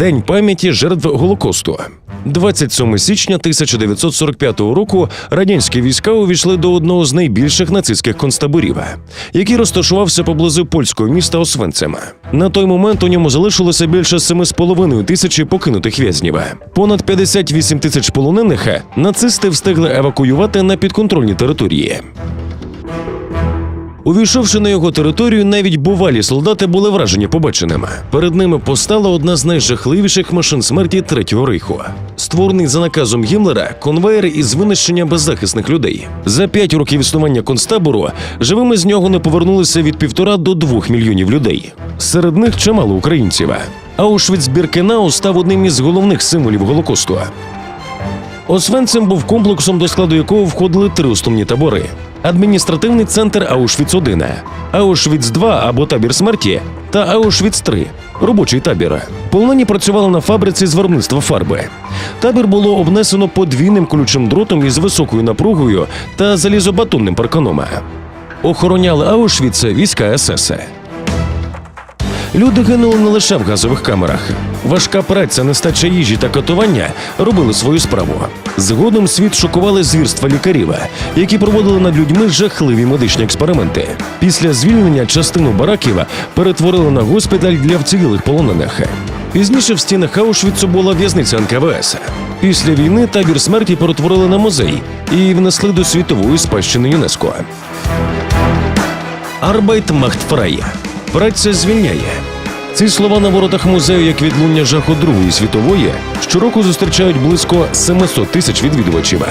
День пам'яті жертв Голокосту. 27 січня 1945 року радянські війська увійшли до одного з найбільших нацистських концтаборів, який розташувався поблизу польського міста Освенцима. На той момент у ньому залишилося більше 7,5 тисячі покинутих в'язнів. Понад 58 тисяч полонених нацисти встигли евакуювати на підконтрольні території. Увійшовши на його територію, навіть бувалі солдати були вражені побаченим. Перед ними постала одна з найжахливіших машин смерті Третього рейху. Створений за наказом Гімлера конвейер із винищення беззахисних людей. За п'ять років існування концтабору живими з нього не повернулися від півтора до двох мільйонів людей. Серед них чимало українців. Аушвіц Біркенау став одним із головних символів Голокосту. Освенцим був комплексом, до складу якого входили три основні табори: адміністративний центр Аушвіц-1, Аушвіц-2 або табір смерті та Аушвіц-3 робочий табір. Полонені працювали на фабриці з виробництва фарби. Табір було обнесено подвійним колючим дротом із високою напругою та залізобетонним парканом. Охороняли Аушвіц війська СС. Люди гинули не лише в газових камерах. Важка праця, нестача їжі та катування робили свою справу. Згодом світ шокували звірства лікарів, які проводили над людьми жахливі медичні експерименти. Після звільнення частину бараків перетворили на госпіталь для вцілілих полонених. Пізніше в стінах Аушвіцу була в'язниця НКВС. Після війни табір смерті перетворили на музей і внесли до світової спадщини ЮНЕСКО. Арбайт Махтфрай. Праця звільняє. Ці слова на воротах музею, як відлуння жаху Другої світової, щороку зустрічають близько 700 тисяч відвідувачів.